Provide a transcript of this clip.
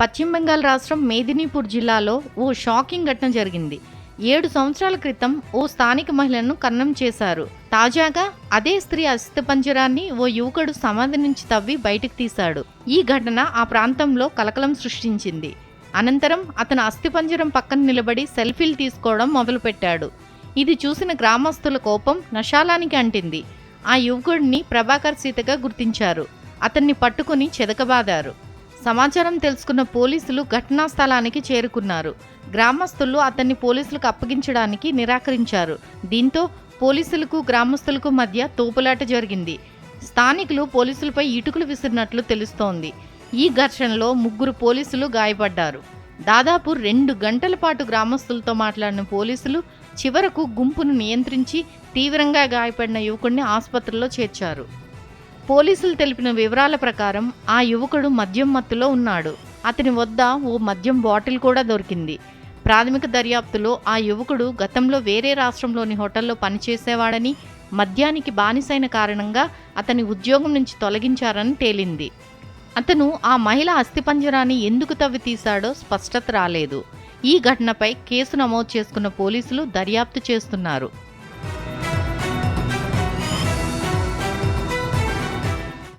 పశ్చిమ బెంగాల్ రాష్ట్రం మేదినీపూర్ జిల్లాలో ఓ షాకింగ్ ఘటన జరిగింది. ఏడు సంవత్సరాల క్రితం ఓ స్థానిక మహిళను కన్నం చేశారు. తాజాగా అదే స్త్రీ అస్థిపంజరాన్ని ఓ యువకుడు సమాధి నుంచి తవ్వి బయటకు తీశాడు. ఈ ఘటన ఆ ప్రాంతంలో కలకలం సృష్టించింది. అనంతరం అతను అస్థిపంజరం పక్కన నిలబడి సెల్ఫీలు తీసుకోవడం మొదలుపెట్టాడు. ఇది చూసిన గ్రామస్తుల కోపం నశాలానికి అంటింది. ఆ యువకుడిని ప్రభాకర్ సీతగా గుర్తించారు. అతన్ని పట్టుకుని చెదకబాదారు. సమాచారం తెలుసుకున్న పోలీసులు ఘటనా స్థలానికి చేరుకున్నారు. గ్రామస్తులు అతన్ని పోలీసులకు అప్పగించడానికి నిరాకరించారు. దీంతో పోలీసులకు గ్రామస్తులకు మధ్య తోపులాట జరిగింది. స్థానికులు పోలీసులపై ఇటుకలు విసిరినట్లు తెలుస్తోంది. ఈ ఘర్షణలో ముగ్గురు పోలీసులు గాయపడ్డారు. దాదాపు రెండు గంటల పాటు గ్రామస్తులతో మాట్లాడిన పోలీసులు చివరకు గుంపును నియంత్రించి తీవ్రంగా గాయపడిన యువకుడిని ఆసుపత్రిలో చేర్చారు. పోలీసులు తెలిపిన వివరాల ప్రకారం ఆ యువకుడు మద్యం మత్తులో ఉన్నాడు. అతని వద్ద ఓ మద్యం బాటిల్ కూడా దొరికింది. ప్రాథమిక దర్యాప్తులో ఆ యువకుడు గతంలో వేరే రాష్ట్రంలోని హోటల్లో పనిచేసేవాడని మద్యానికి బానిసైన కారణంగా అతని ఉద్యోగం నుంచి తొలగించారని తేలింది. అతను ఆ మహిళ అస్థిపంజరాన్ని ఎందుకు తవ్వి తీశాడో స్పష్టత రాలేదు. ఈ ఘటనపై కేసు నమోదు చేసుకున్న పోలీసులు దర్యాప్తు చేస్తున్నారు.